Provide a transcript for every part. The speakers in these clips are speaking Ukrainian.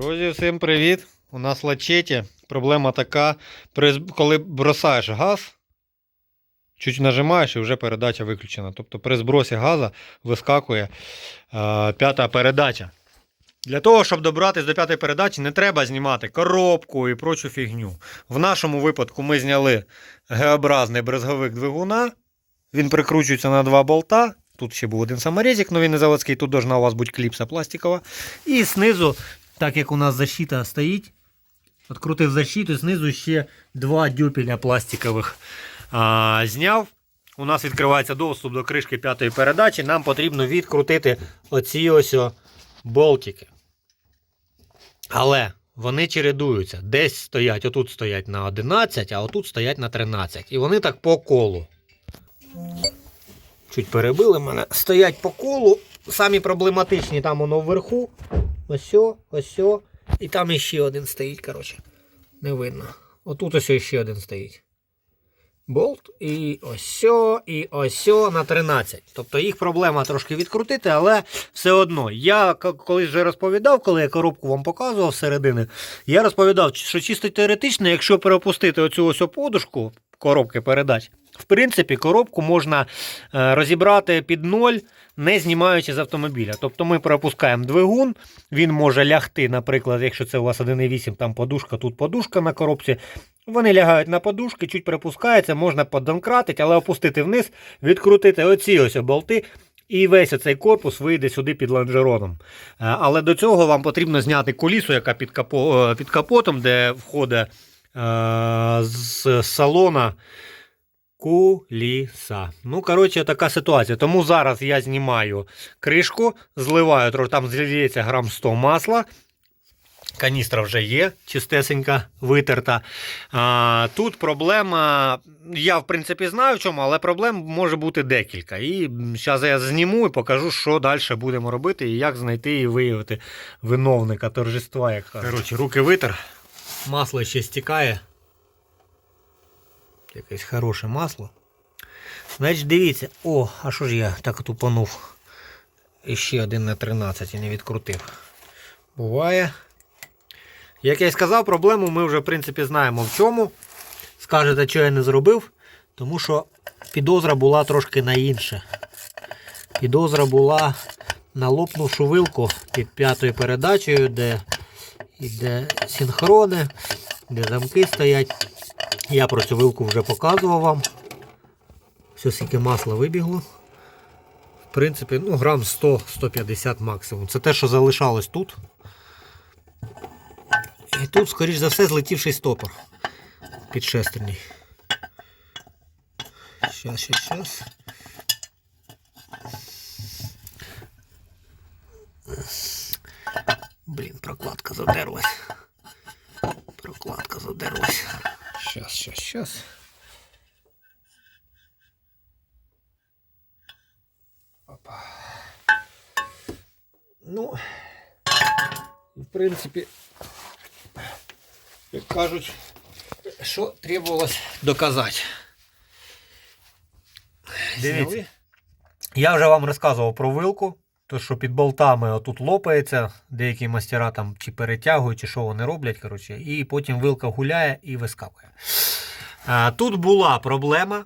Друзі, всім привіт! У нас лачеті. Проблема така, коли бросаєш газ, чуть нажимаєш і вже передача виключена. Тобто при збросі газу вискакує е, п'ята передача. Для того, щоб добратися до п'ятої передачі, не треба знімати коробку і прочу фігню. В нашому випадку ми зняли Г-образний брезговик двигуна. Він прикручується на два болта. Тут ще був один саморезик, але він не заводський, тут должна у вас бути кліпса пластикова. І знизу так як у нас защита стоїть, відкрутив защиту, знизу ще два дюпеля пластикових а, зняв. У нас відкривається доступ до кришки п'ятої передачі. Нам потрібно відкрутити оці ось болтики. Але вони чередуються. Десь стоять, отут стоять на 11, а отут стоять на 13. І вони так по колу. Чуть перебили мене. Стоять по колу. Самі проблематичні там воно вверху. Ось, ось. І там іще один стоїть, коротше. Не видно. Отут ось ще один стоїть. Болт і ось, і ось на 13. Тобто їх проблема трошки відкрутити, але все одно. Я колись вже розповідав, коли я коробку вам показував зсередини, я розповідав, що чисто теоретично, якщо перепустити оцю ось подушку коробки передач, в принципі, коробку можна е, розібрати під ноль, не знімаючи з автомобіля. Тобто ми пропускаємо двигун, він може лягти, наприклад, якщо це у вас 1.8, там подушка, тут подушка на коробці. Вони лягають на подушки, чуть припускається, можна подомкратити, але опустити вниз, відкрутити оці ось болти. І весь цей корпус вийде сюди під лонжероном. Е, Але до цього вам потрібно зняти колісо, яка під, капо, е, під капотом, де входить з салона куліса. Ну, коротше, така ситуація. Тому зараз я знімаю кришку, зливаю, трохи там зліється грам 100 масла. Каністра вже є, чистесенька, витерта. А, тут проблема, я в принципі знаю в чому, але проблем може бути декілька. І зараз я зніму і покажу, що далі будемо робити і як знайти і виявити виновника торжества. Як. Коротше, руки витер, масло ще стікає. Якесь хороше масло. Значить, дивіться, о, а що ж я так тупанув? І ще один на 13 і не відкрутив. Буває. Як я й сказав, проблему ми вже в принципі знаємо в чому. Скажете, що я не зробив, тому що підозра була трошки на інше. Підозра була на лопнувшу вилку під п'ятою передачею, де йде синхрони, де замки стоять. Я про цю вилку вже показував вам. Все скільки масла вибігло. В принципі, ну, грам 100-150 максимум. Це те, що залишалось тут. І тут, скоріш за все, злетівший стопор під шестерній. Щас, щас, щас. Блін, прокладка задерлась. Прокладка задерлась. Щас, щас. Опа. Ну, в принципі, як кажуть, що требувалось доказати. Дивіться. Я вже вам розказував про вилку. То, що під болтами отут лопається, деякі мастера там чи перетягують, чи що вони роблять, коротше, і потім вилка гуляє і вискакує. А, тут була проблема.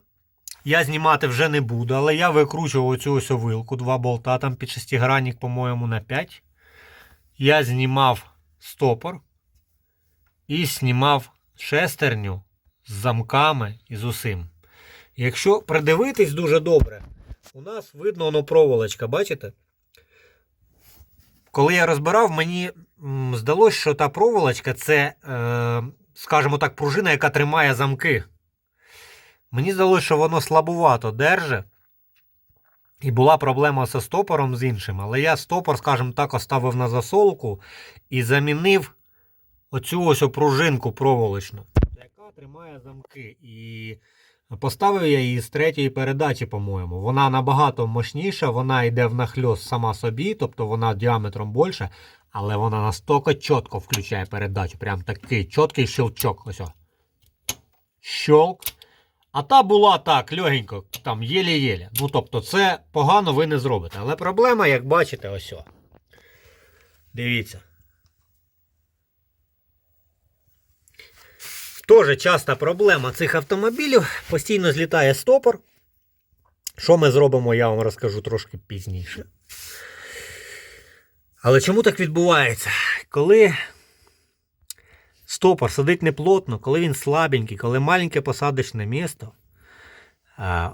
Я знімати вже не буду, але я викручував оцю ось вилку, два болта, там під шестигранник, по-моєму, на 5. Я знімав стопор і знімав шестерню з замками і з усім. Якщо придивитись дуже добре, у нас видно воно проволочка, бачите? Коли я розбирав, мені здалося, що та проволочка це, е, скажімо так, пружина, яка тримає замки. Мені здалося, що воно слабувато держить. І була проблема зі стопором з іншим, але я стопор, скажімо так, оставив на засолку і замінив оцю ось пружинку проволочну, яка тримає замки. І поставив я її з третьої передачі, по-моєму. Вона набагато мощніша, вона йде в нахльост сама собі, тобто вона діаметром більше, але вона настільки чітко включає передачу. Прям такий чіткий щелчок. Ось. о. Щолк. А та була так, легенько, там єлі-єлі. Ну, тобто, це погано ви не зробите. Але проблема, як бачите, ось. О. Дивіться. Теж часта проблема цих автомобілів. Постійно злітає стопор. Що ми зробимо, я вам розкажу трошки пізніше. Але чому так відбувається? Коли стопор сидить неплотно, коли він слабенький, коли маленьке посадочне місто,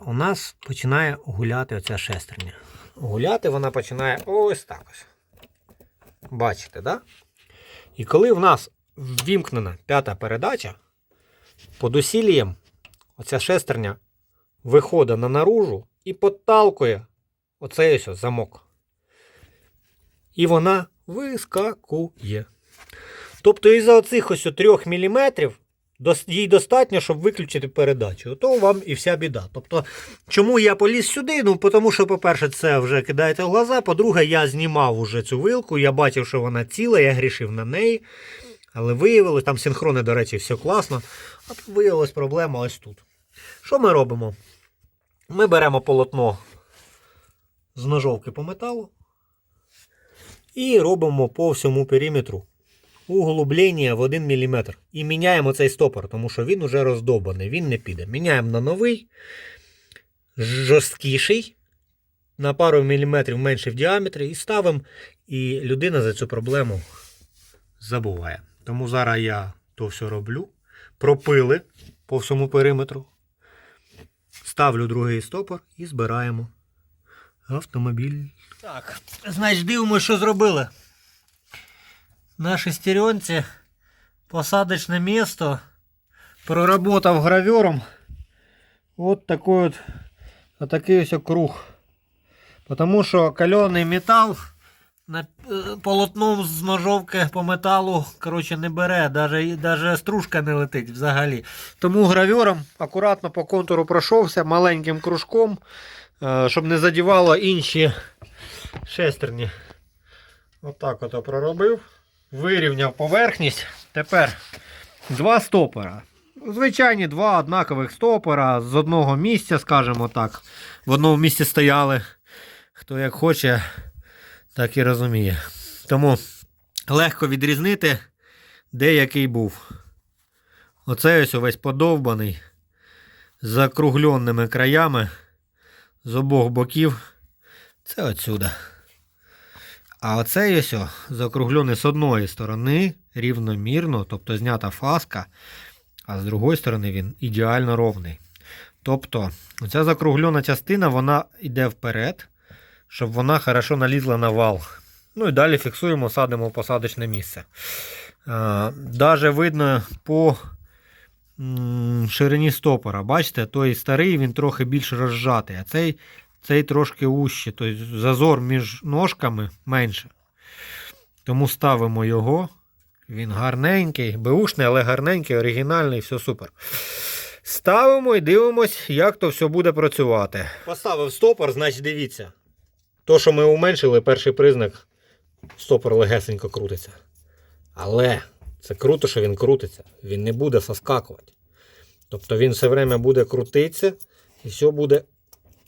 у нас починає гуляти оця шестерня. Гуляти вона починає ось так ось. Бачите, да? І коли в нас ввімкнена п'ята передача, під усілієм оця шестерня виходить на наружу і підталкує оцей ось замок. І вона вискакує. Тобто із-за оцих ось 3 мм їй достатньо, щоб виключити передачу. То вам і вся біда. Тобто, чому я поліз сюди? Ну, тому що, по-перше, це вже кидаєте в глаза. По-друге, я знімав уже цю вилку, я бачив, що вона ціла, я грішив на неї. Але виявилось, там синхрони, до речі, все класно. А тут виявилась проблема ось тут. Що ми робимо? Ми беремо полотно з ножовки по металу і робимо по всьому периметру углублення в 1 мм. І міняємо цей стопор, тому що він уже роздобаний, він не піде. Міняємо на новий, жорсткіший, на пару міліметрів менше в діаметрі, і ставимо. І людина за цю проблему забуває. Тому зараз я то все роблю. Пропили по всьому периметру. Ставлю другий стопор і збираємо автомобіль. Так, значить, дивимося, що зробили. На шестеренці посадочне місто проработав гравюром. От такий от, отакий ось круг. Потому що кальоний метал на е, полотном з ножовки по металу коротше, не бере, даже, даже стружка не летить взагалі. Тому гравюром акуратно по контуру пройшовся маленьким кружком, е, щоб не задівало інші шестерні. Отак от, проробив. Вирівняв поверхність. Тепер два стопора. Звичайні два однакових стопора з одного місця, скажімо так. В одному місці стояли. Хто як хоче, так і розуміє. Тому легко відрізнити, де який був. Оцей ось увесь подовбаний, з закругленими краями з обох боків. Це отсюда. А оцей ось закруглений з одної сторони рівномірно, тобто знята фаска, а з другої сторони він ідеально ровний. Тобто, оця закруглена частина вона йде вперед, щоб вона хорошо налізла на вал. Ну і далі фіксуємо, садимо в посадочне місце. Даже видно по ширині стопора. Бачите, той старий він трохи більш розжатий, а цей цей трошки вужче, тобто зазор між ножками менше. Тому ставимо його. Він гарненький, беушний, але гарненький, оригінальний, все супер. Ставимо і дивимось, як то все буде працювати. Поставив стопор, значить дивіться. То, що ми уменшили, перший признак, стопор легесенько крутиться. Але це круто, що він крутиться. Він не буде соскакувати. Тобто він все время буде крутитися і все буде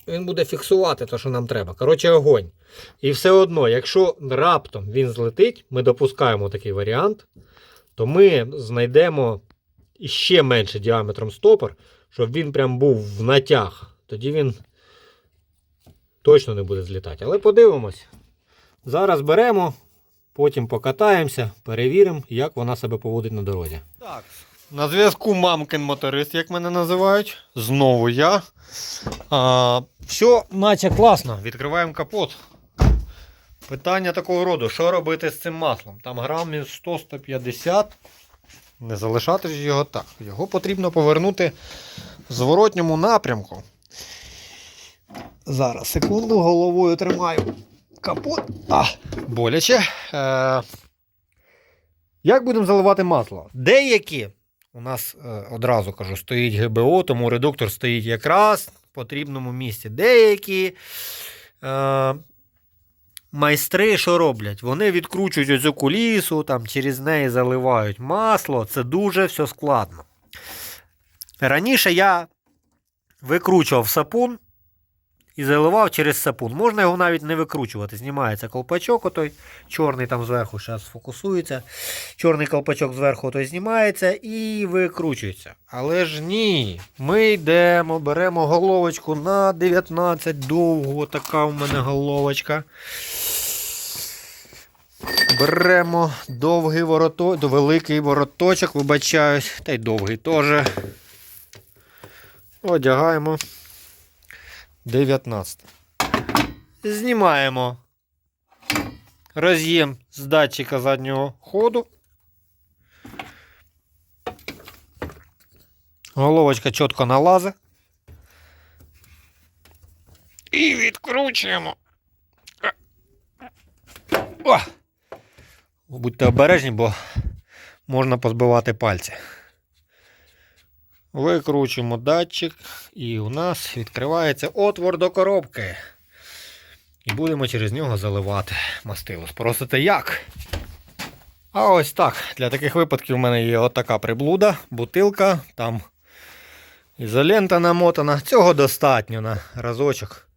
він буде фіксувати те, що нам треба. Коротше, огонь. І все одно, якщо раптом він злетить, ми допускаємо такий варіант, то ми знайдемо іще менше діаметром стопор, щоб він прям був в натяг. Тоді він точно не буде злітати. Але подивимось. Зараз беремо, потім покатаємося, перевіримо, як вона себе поводить на дорозі. Так, на зв'язку мамкин моторист, як мене називають. Знову я. А, все, наче класно. Відкриваємо капот. Питання такого роду: що робити з цим маслом? Там грамів 100-150. Не залишати ж його так. Його потрібно повернути в зворотньому напрямку. Зараз, секунду, головою тримаю капот. А, боляче. Е, як будемо заливати масло? Деякі у нас е, одразу кажу, стоїть ГБО, тому редуктор стоїть якраз в потрібному місці. Деякі е, майстри що роблять? Вони відкручують оцю кулісу, там, через неї заливають масло. Це дуже все складно. Раніше я викручував сапун і заливав через сапун. Можна його навіть не викручувати. Знімається колпачок, отой чорний там зверху, зараз фокусується. Чорний колпачок зверху той знімається і викручується. Але ж ні. Ми йдемо, беремо головочку на 19 довго. Така у мене головочка. Беремо довгий вороточок, великий вороточок, вибачаюсь, та й довгий теж. Одягаємо 19. Знімаємо роз'єм з датчика заднього ходу. Головочка чітко налазить. І відкручуємо. О! Будьте обережні, бо можна позбивати пальці. Викручуємо датчик, і у нас відкривається отвор до коробки. І будемо через нього заливати мастило. Спросите як? А ось так. Для таких випадків у мене є отака приблуда, бутилка, там ізолента намотана. Цього достатньо на разочок.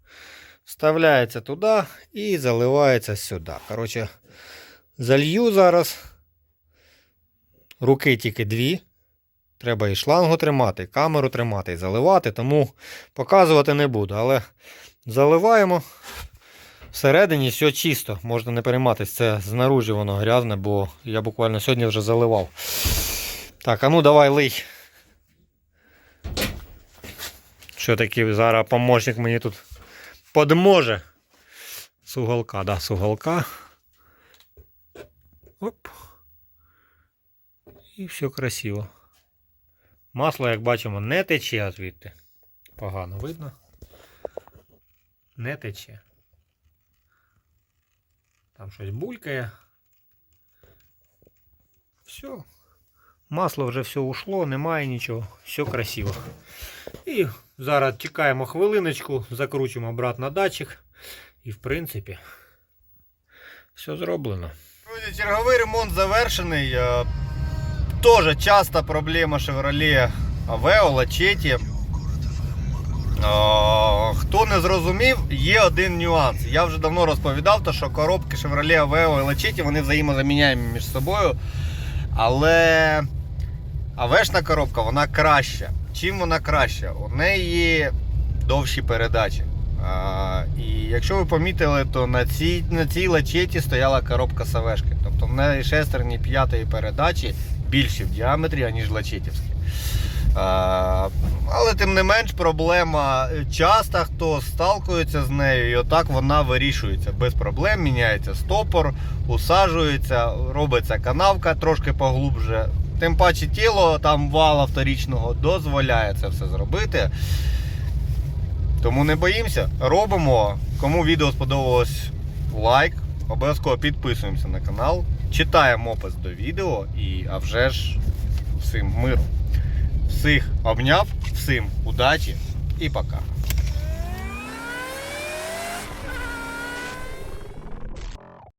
Вставляється туди і заливається сюди. Коротше, залью зараз. Руки тільки дві. Треба і шлангу тримати, і камеру тримати, і заливати, тому показувати не буду. Але заливаємо. Всередині все чисто, можна не перейматися, це знаружі воно грязне, бо я буквально сьогодні вже заливав. Так, а ну давай лий. Що таки зараз помощник мені тут подможе. З уголка, да, з. Оп. І все красиво. Масло, як бачимо, не тече звідти. Погано видно. Не тече. Там щось булькає. Все. Масло вже все ушло, немає нічого, все красиво. І зараз чекаємо хвилиночку, закручуємо обратно датчик. І в принципі, все зроблено. Друзі, черговий ремонт завершений. Тоже часта проблема Chevrolet Aveo, Lachetti. Хто не зрозумів, є один нюанс. Я вже давно розповідав, то, що коробки Chevrolet Aveo і Lachetti вони взаємозаміняємі між собою. Але Авешна коробка вона краща. Чим вона краща? У неї довші передачі. А, і якщо ви помітили, то на цій, на цій лачеті стояла коробка Савешки. Тобто в неї шестерні п'ятої передачі більші в діаметрі, аніж лачетівські. Але тим не менш проблема часто хто сталкується з нею, і отак вона вирішується без проблем. Міняється стопор, усаджується, робиться канавка трошки поглубже. Тим паче тіло там вала вторічного дозволяє це все зробити. Тому не боїмося, робимо. Кому відео сподобалось, лайк. Обов'язково підписуємося на канал, читаємо опис до відео і а вже ж всім миру. Всіх обняв, всім удачі і пока.